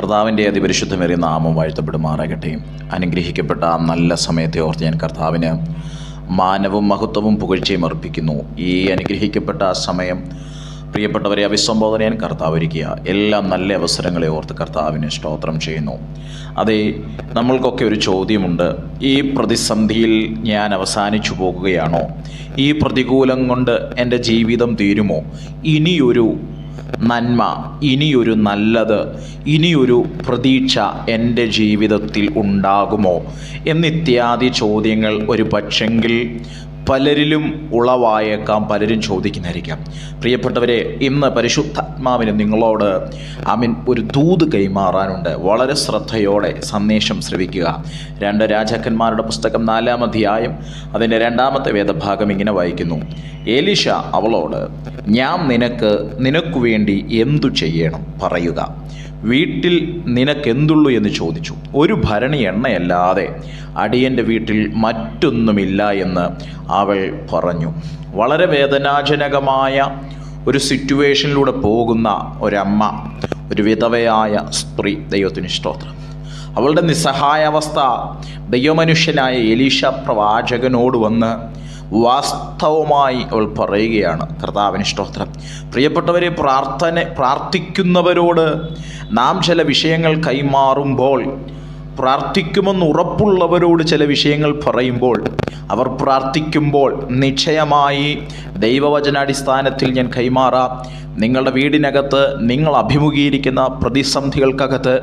കർത്താവിന്റെ അതിപരിശുദ്ധമേറിയ നാമം വാഴ്ത്തപ്പെടുമാറാകട്ടെ. അനുഗ്രഹിക്കപ്പെട്ട നല്ല സമയത്തെ ഓർത്ത് ഞാൻ കർത്താവിന് മാനവും മഹത്വവും പുകഴ്ചയും അർപ്പിക്കുന്നു. ഈ അനുഗ്രഹിക്കപ്പെട്ട സമയം പ്രിയപ്പെട്ടവരെ അഭിസംബോധന ഞാൻ കർത്താവ് ഒരുക്കുക എല്ലാ നല്ല അവസരങ്ങളെ ഓർത്ത് കർത്താവിന് സ്തോത്രം ചെയ്യുന്നു. അതെ നമ്മൾക്കൊക്കെ ഒരു ചോദ്യമുണ്ട്. ഈ പ്രതിസന്ധിയിൽ ഞാൻ അവസാനിച്ചു പോകുകയാണോ? ഈ പ്രതികൂലം കൊണ്ട് എന്റെ ജീവിതം തീരുമോ? ഇനിയൊരു നന്മ ഇനിയൊരു നല്ലത് ഇനിയൊരു പ്രതീക്ഷ എന്റെ ജീവിതത്തിൽ ഉണ്ടാകുമോ? എന്നിത്യാദി ചോദ്യങ്ങൾ ഒരു പക്ഷെങ്കിൽ പലരിലും ഉളവായേക്കാം പലരും ചോദിക്കുന്നതായിരിക്കാം. പ്രിയപ്പെട്ടവരെ ഇന്ന് പരിശുദ്ധാത്മാവിന് നിങ്ങളോട് അമിൻ ഒരു ദൂത് കൈമാറാനുണ്ട്. വളരെ ശ്രദ്ധയോടെ സന്ദേശം ശ്രവിക്കുക. രണ്ട് രാജാക്കന്മാരുടെ പുസ്തകം നാലാം അധ്യായം അതിന്റെ രണ്ടാമത്തെ വേദഭാഗം ഇങ്ങനെ വായിക്കുന്നു. ഏലിഷ അവളോട് ഞാൻ നിനക്ക് നിനക്കു വേണ്ടി എന്തു ചെയ്യണം? പറയുക. വീട്ടിൽ നിനക്കെന്തുള്ളൂ എന്ന് ചോദിച്ചു. ഒരു ഭരണി എണ്ണയല്ലാതെ അടിയന്റെ വീട്ടിൽ മറ്റൊന്നുമില്ല എന്ന് അവൾ പറഞ്ഞു. വളരെ വേദനാജനകമായ ഒരു സിറ്റുവേഷനിലൂടെ പോകുന്ന ഒരമ്മ ഒരു വിധവയായ സ്ത്രീ. ദൈവത്തിന് സ്തോത്രം. അവളുടെ നിസ്സഹായാവസ്ഥ ദൈവമനുഷ്യനായ എലീഷ പ്രവാചകനോട് വന്ന് വാസ്തവമായി അവൾ പറയുകയാണ്. കർത്താവിന് സ്തോത്രം. പ്രിയപ്പെട്ടവരെ പ്രാർത്ഥന പ്രാർത്ഥിക്കുന്നവരോട് നാം ചില വിഷയങ്ങൾ കൈമാറുമ്പോൾ പ്രാർത്ഥിക്കുമെന്ന് ഉറപ്പുള്ളവരോട് ചില വിഷയങ്ങൾ പറയുമ്പോൾ അവർ പ്രാർത്ഥിക്കുമ്പോൾ നിശ്ചയമായി ദൈവവചനാടിസ്ഥാനത്തിൽ ഞാൻ കൈമാറാം. നിങ്ങളുടെ വീടിനകത്ത് നിങ്ങൾ അഭിമുഖീകരിക്കുന്ന പ്രതിസന്ധികൾക്കകത്ത്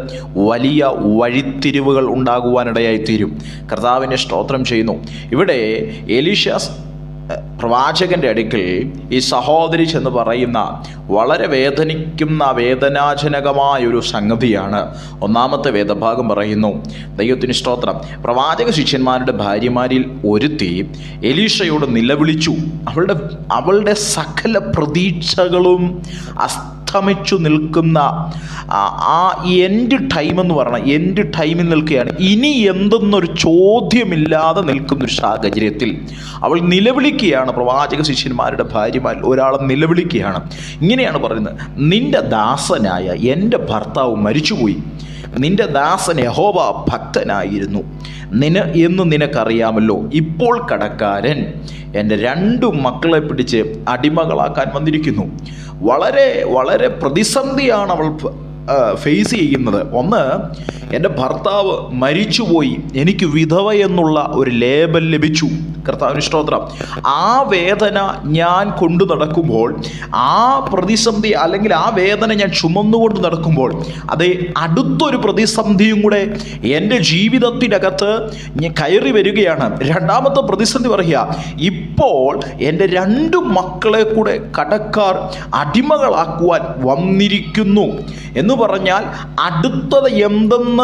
വലിയ വഴിത്തിരിവുകൾ ഉണ്ടാകുവാനിടയായി തീരും കർത്താവിനെ സ്തോത്രം ചെയ്യുന്നു. ഇവിടെ എലീഷാസ് പ്രവാചകന്റെ അടുക്കൽ ഈ സഹോദരി ചെന്ന് പറയുന്ന വളരെ വേദനിക്കുന്ന വേദനാജനകമായ ഒരു സംഗതിയാണ്. ഒന്നാമത്തെ വേദഭാഗം പറയുന്നു ദൈവത്തിന് സ്തോത്രം. പ്രവാചക ശിഷ്യന്മാരുടെ ഭാര്യമാരിൽ ഒരുത്തി എലീഷയോട് നിലവിളിച്ചു. അവളുടെ അവളുടെ സകല പ്രതീക്ഷകളും അസ്തമിച്ചു നിൽക്കുന്ന ആ- എൻഡ് ടൈം എന്ന് പറഞ്ഞാൽ എൻഡ് ടൈമിൽ നിൽക്കുകയാണ്. ഇനി എന്തെന്നൊരു ചോദ്യമില്ലാതെ നിൽക്കുന്നൊരു സാഹചര്യത്തിൽ അവൾ നിലവിളിക്കുകയാണ്. പ്രവാചക ശിഷ്യന്മാരുടെ ഭാര്യമാരിൽ ഒരാളെ നിലവിളിക്കുകയാണ്. ഇങ്ങനെയാണ് പറയുന്നത്. നിന്റെ ദാസനായ എന്റെ ഭർത്താവ് മരിച്ചുപോയി. നിന്റെ ദാസൻ യഹോബ ഭക്തനായിരുന്നു. നിന എന്ന് നിനക്കറിയാമല്ലോ. ഇപ്പോൾ കടക്കാരൻ എന്റെ രണ്ടു മക്കളെ പിടിച്ച് അടിമകളാക്കാൻ വന്നിരിക്കുന്നു. വളരെ വളരെ പ്രതിസന്ധിയാണ് അവൾ ഫേസ് ചെയ്യുന്നത്. ഒന്ന് എന്റെ ഭർത്താവ് മരിച്ചുപോയി. എനിക്ക് വിധവ എന്നുള്ള ഒരു ലേബൽ ലഭിച്ചു. കർത്താവിന് സ്തോത്രം. ആ വേദന ഞാൻ കൊണ്ടു നടക്കുമ്പോൾ ആ പ്രതിസന്ധി അല്ലെങ്കിൽ ആ വേദന ഞാൻ ചുമന്നുകൊണ്ട് നടക്കുമ്പോൾ അതേ അടുത്തൊരു പ്രതിസന്ധിയും കൂടെ എന്റെ ജീവിതത്തിനകത്ത് ഞാൻ കയറി വരികയാണ്. രണ്ടാമത്തെ പ്രതിസന്ധി പറയുക ഇപ്പോൾ എന്റെ രണ്ട് മക്കളെ കൂടെ കടക്കാർ അടിമകളാക്കുവാൻ വന്നിരിക്കുന്നു. എന്ന് പറഞ്ഞാൽ അടുത്തത് എന്തെന്ന്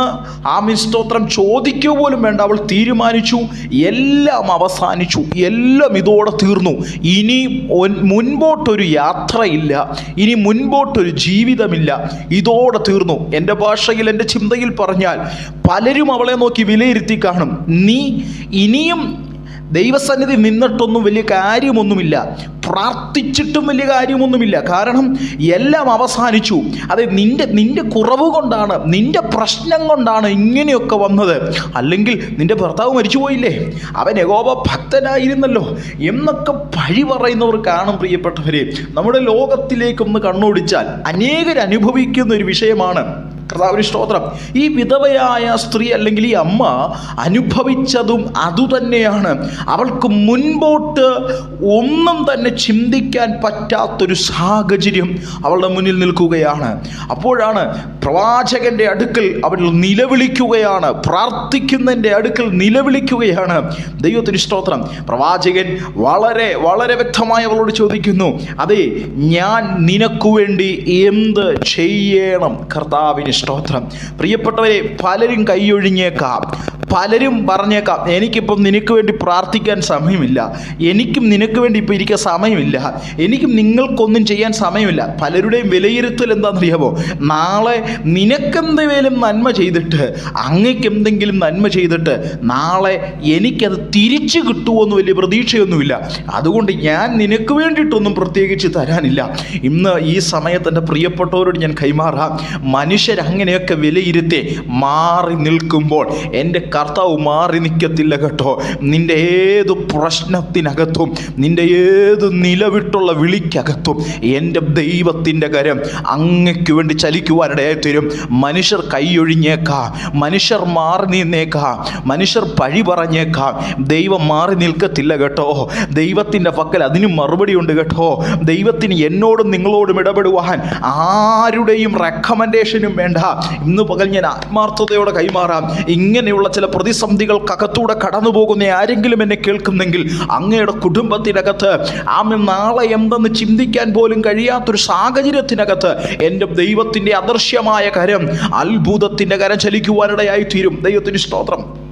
ആ മിസ്തോത്രം ചോദിക്കുക പോലും വേണ്ട. അവൾ തീരുമാനിച്ചു. എല്ലാം അവസാനിച്ചു. എല്ലാം ഇതോടെ തീർന്നു. ഇനി മുൻപോട്ടൊരു യാത്രയില്ല. ഇനി മുൻപോട്ടൊരു ജീവിതമില്ല. ഇതോടെ തീർന്നു. എന്റെ ഭാഷയിൽ എന്റെ ചിന്തയിൽ പറഞ്ഞാൽ പലരും അവളെ നോക്കി വിലയിരുത്തി കാണും. നീ ഇനിയും ദൈവസന്നിധി നിന്നിട്ടൊന്നും വലിയ കാര്യമൊന്നുമില്ല. പ്രാർത്ഥിച്ചിട്ടും വലിയ കാര്യമൊന്നുമില്ല. കാരണം എല്ലാം അവസാനിച്ചു. അത് നിന്റെ നിന്റെ കുറവ് കൊണ്ടാണ് നിന്റെ പ്രശ്നം കൊണ്ടാണ് ഇങ്ങനെയൊക്കെ വന്നത്. അല്ലെങ്കിൽ നിന്റെ ഭർത്താവ് മരിച്ചുപോയില്ലേ അവൻ യഹോവ ഭക്തനായിരുന്നല്ലോ എന്നൊക്കെ പഴി പറയുന്നവർ കാണും പ്രിയപ്പെട്ടവരെ. നമ്മുടെ ലോകത്തിലേക്കൊന്ന് കണ്ണോടിച്ചാൽ അനേകർ അനുഭവിക്കുന്ന ഒരു വിഷയമാണ് കർത്താവിന് സ്തോത്രം. ഈ വിധവയായ സ്ത്രീ അല്ലെങ്കിൽ ഈ അമ്മ അനുഭവിച്ചതും അതുതന്നെയാണ് അവൾക്ക് മുൻപോട്ട് ഒന്നും തന്നെ ചിന്തിക്കാൻ പറ്റാത്തൊരു സാഹചര്യം അവളുടെ മുന്നിൽ നിൽക്കുകയാണ്. അപ്പോഴാണ് പ്രവാചകന്റെ അടുക്കൽ അവൾ നിലവിളിക്കുകയാണ്. പ്രാർത്ഥിക്കുന്നതിന്റെ അടുക്കൽ നിലവിളിക്കുകയാണ്. ദൈവത്തിന് സ്തോത്രം. പ്രവാചകൻ വളരെ വളരെ വ്യക്തമായി അവളോട് ചോദിക്കുന്നു അതെ ഞാൻ നിനക്കു വേണ്ടി എന്ത് ചെയ്യണം? കർത്താവിന് സ്തോത്രം. പ്രിയപ്പെട്ടവരെ പലരും കൈയൊഴിഞ്ഞേക്കാം. പലരും പറഞ്ഞേക്കാം എനിക്കിപ്പം നിനക്ക് വേണ്ടി പ്രാർത്ഥിക്കാൻ സമയമില്ല. എനിക്കും നിനക്ക് വേണ്ടി ഇപ്പോൾ ഇരിക്കാൻ സമയമില്ല. എനിക്കും നിങ്ങൾക്കൊന്നും ചെയ്യാൻ സമയമില്ല. പലരുടെയും വിലയിരുത്തൽ എന്താണെന്നറിയാമോ? നാളെ നിനക്കെന്തെങ്കിലും നന്മ ചെയ്തിട്ട് അങ്ങക്ക് എന്തെങ്കിലും നന്മ ചെയ്തിട്ട് നാളെ എനിക്കത് തിരിച്ചു കിട്ടുമോയെന്ന് വലിയ പ്രതീക്ഷയൊന്നുമില്ല. അതുകൊണ്ട് ഞാൻ നിനക്ക് വേണ്ടിയിട്ടൊന്നും പ്രത്യേകിച്ച് തരാനില്ല. ഇന്ന് ഈ സമയത്ത് എന്റെ പ്രിയപ്പെട്ടവരോട് ഞാൻ കൈമാറാം. മനുഷ്യരങ്ങനെയൊക്കെ വിലയിരുത്തി മാറി നിൽക്കുമ്പോൾ എന്റെ കർത്താവ് മാറി നിൽക്കത്തില്ല കേട്ടോ. നിന്റെ ഏത് പ്രശ്നത്തിനകത്തും നിന്റെ ഏത് നിലവിട്ടുള്ള വിളിക്കകത്തും എന്റെ ദൈവത്തിന്റെ കരം അങ്ങയ്ക്ക് വേണ്ടി ചലിക്കുവാനിടയായി തരും. മനുഷ്യർ കൈയൊഴിഞ്ഞേക്കാം മനുഷ്യർ മാറി നിന്നേക്കാം മനുഷ്യർ പഴി പറഞ്ഞേക്കാം. ദൈവം മാറി നിൽക്കത്തില്ല കേട്ടോ. ദൈവത്തിന്റെ പക്കൽ അതിനും മറുപടി ഉണ്ട് കേട്ടോ. ദൈവത്തിന് എന്നോടും നിങ്ങളോടും ഇടപെടുവാൻ ആരുടെയും റെക്കമെൻഡേഷനും വേണ്ട. ഇന്ന് പകൽ ഞാൻ ആത്മാർത്ഥതയോടെ കൈമാറാം. ഇങ്ങനെയുള്ള ചില പ്രതിസന്ധികൾക്കകത്തൂടെ കടന്നു പോകുന്ന ആരെങ്കിലും എന്നെ കേൾക്കുന്നെങ്കിൽ അങ്ങയുടെ കുടുംബത്തിനകത്ത് ആമെ നാളെ എന്തെന്ന് ചിന്തിക്കാൻ പോലും കഴിയാത്തൊരു സാഹചര്യത്തിനകത്ത് എന്റെ ദൈവത്തിന്റെ അദൃശ്യമായ കരം അത്ഭുതത്തിന്റെ കരം ചലിക്കുവാനിടയായി തീരും ദൈവത്തിന് സ്തോത്രം.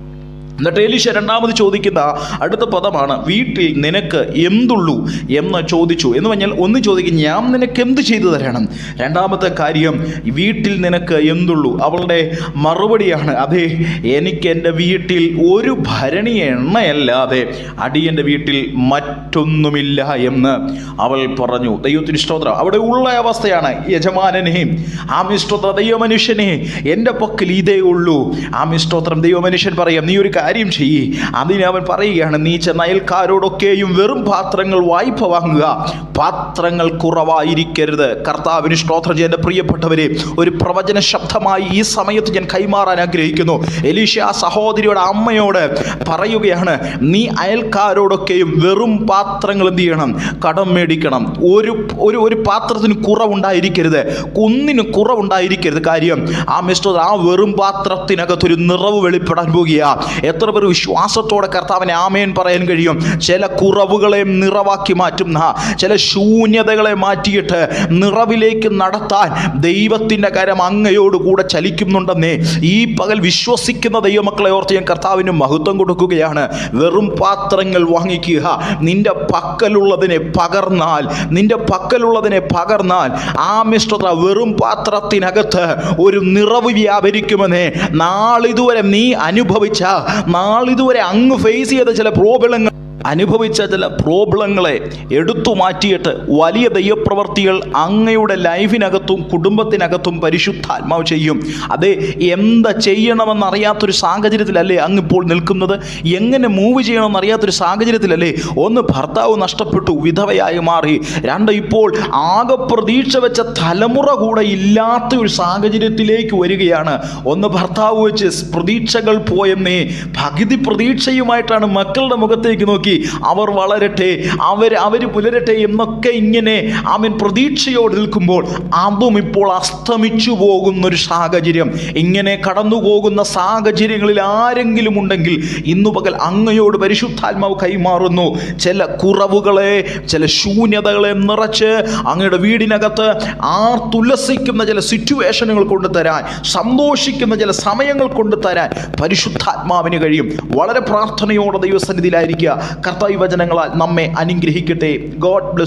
എന്നിട്ട് എലീശ രണ്ടാമത് ചോദിക്കുന്ന അടുത്ത പദമാണ് വീട്ടിൽ നിനക്ക് എന്തുള്ളൂ? എന്ന് ചോദിച്ചു. എന്ന് പറഞ്ഞാൽ ഒന്ന് ചോദിക്കും ഞാൻ നിനക്ക് എന്ത് ചെയ്തു തരണം? രണ്ടാമത്തെ കാര്യം വീട്ടിൽ നിനക്ക് എന്തുള്ളൂ? അവളുടെ മറുപടിയാണ് അതെ എനിക്ക് എന്റെ വീട്ടിൽ ഒരു ഭരണി എണ്ണയല്ലാതെ അടിയന്റെ വീട്ടിൽ മറ്റൊന്നുമില്ല എന്ന് അവൾ പറഞ്ഞു. ദൈവത്തിന് സ്തോത്രം. അവിടെ ഉള്ള അവസ്ഥയാണ് യജമാനനെ ആ മിസ്തോത്ര ദൈവമനുഷ്യനെ എന്റെ പക്കൽ ഇതേ ഉള്ളൂ. ആ മിസ്തോത്രം ദൈവമനുഷ്യൻ പറയാം നീ ഒരു കാര്യം ചെയ്യ്. അതിന് അവൻ പറയുകയാണ് നീ ചെന്ന വെറും പാത്രങ്ങൾ വായ്പ വാങ്ങുക. പാത്രങ്ങൾ കുറവായിരിക്കരുത്. കർത്താവിന് സ്തോത്രം ചെയ്യേണ്ട പ്രിയപ്പെട്ടവരെ. ഒരു പ്രവചന ശബ്ദമായി ഈ സമയത്ത് ഞാൻ കൈമാറാൻ ആഗ്രഹിക്കുന്നു. എലീഷ ആ സഹോദരിയുടെ അമ്മയോട് പറയുകയാണ് നീ അയൽക്കാരോടൊക്കെയും വെറും പാത്രങ്ങൾ എന്ത് ചെയ്യണം? കടം മേടിക്കണം. ഒരു ഒരു ഒരു പാത്രത്തിന് കുറവുണ്ടായിരിക്കരുത്. കുന്നിന് കുറവുണ്ടായിരിക്കരുത്. കാര്യം ആ മിസ്റ്റർ ആ വെറും പാത്രത്തിനകത്തൊരു നിറവ് വെളിപ്പെടാൻ പോകുക എത്ര പേർ വിശ്വാസത്തോടെ കർത്താവിനെ ആമേൻ പറയാൻ കഴിയും? ചില കുറവുകളെ നിറവാക്കി മാറ്റുന്ന ചില ശൂന്യതകളെ മാറ്റിയിട്ട് നിറവിലേക്ക് നടത്താൻ ദൈവത്തിന്റെ കരം അങ്ങയോട് കൂടെ ചലിക്കുന്നുണ്ടെന്നേ ഈ പകൽ വിശ്വസിക്കുന്ന ദൈവമക്കളെ ഓർത്ത് ഞാൻ കർത്താവിന് മഹത്വം കൊടുക്കുകയാണ്. വെറും പാത്രങ്ങൾ വാങ്ങിക്കുക. നിന്റെ പക്കലുള്ളതിനെ പകർന്നാൽ നിന്റെ പക്കലുള്ളതിനെ പകർന്നാൽ ആ മിഷ്ടത വെറും പാത്രത്തിനകത്ത് ഒരു നിറവ് വ്യാപരിക്കുമെന്നേ നാളിതുവരെ നീ അനുഭവിച്ച നാളിതുവരെ അങ്ങ് ഫേസ് ചെയ്ത ചില പ്രോബ്ലങ്ങൾ അനുഭവിച്ച ചില പ്രോബ്ലങ്ങളെ എടുത്തു മാറ്റിയിട്ട് വലിയ ദൈവപ്രവർത്തികൾ അങ്ങയുടെ ലൈഫിനകത്തും കുടുംബത്തിനകത്തും പരിശുദ്ധാത്മാവ് ചെയ്യും. അത് എന്താ ചെയ്യണമെന്നറിയാത്തൊരു സാഹചര്യത്തിലല്ലേ അങ്ങ് ഇപ്പോൾ നിൽക്കുന്നത്? എങ്ങനെ മൂവ് ചെയ്യണമെന്ന് അറിയാത്തൊരു സാഹചര്യത്തിലല്ലേ ഒന്ന് ഭർത്താവ് നഷ്ടപ്പെട്ടു വിധവയായി മാറി. രണ്ട് ഇപ്പോൾ ആകെ പ്രതീക്ഷ വെച്ച തലമുറ കൂടെ ഇല്ലാത്ത ഒരു സാഹചര്യത്തിലേക്ക് വരികയാണ്. ഒന്ന് ഭർത്താവ് വെച്ച് പ്രതീക്ഷകൾ പോയെന്നേ പകുതി പ്രതീക്ഷയുമായിട്ടാണ് മക്കളുടെ മുഖത്തേക്ക് നോക്കി. അവർ വളരട്ടെ അവർ അവർ പുലരട്ടെ എന്നൊക്കെ ഇങ്ങനെ അവൻ പ്രതീക്ഷയോട് നിൽക്കുമ്പോൾ അതും ഇപ്പോൾ അസ്തമിച്ചു പോകുന്നൊരു സാഹചര്യം. ഇങ്ങനെ കടന്നു പോകുന്ന സാഹചര്യങ്ങളിൽ ആരെങ്കിലും ഉണ്ടെങ്കിൽ ഇന്നു പകൽ അങ്ങയോട് പരിശുദ്ധാത്മാവ് കൈമാറുന്നു. ചില കുറവുകളെ ചില ശൂന്യതകളെ നിറച്ച് അങ്ങയുടെ വീടിനകത്ത് ആർ തുലസിക്കുന്ന ചില സിറ്റുവേഷനുകൾ കൊണ്ടുതരാൻ സന്തോഷിക്കുന്ന ചില സമയങ്ങൾ കൊണ്ടുതരാൻ പരിശുദ്ധാത്മാവിന് കഴിയും. വളരെ പ്രാർത്ഥനയോടെ ദൈവസന്നിധിയിലായിരിക്കുക കർത്താവ് വചനങ്ങളാൽ നമ്മെ അനുഗ്രഹിക്കട്ടെ. God bless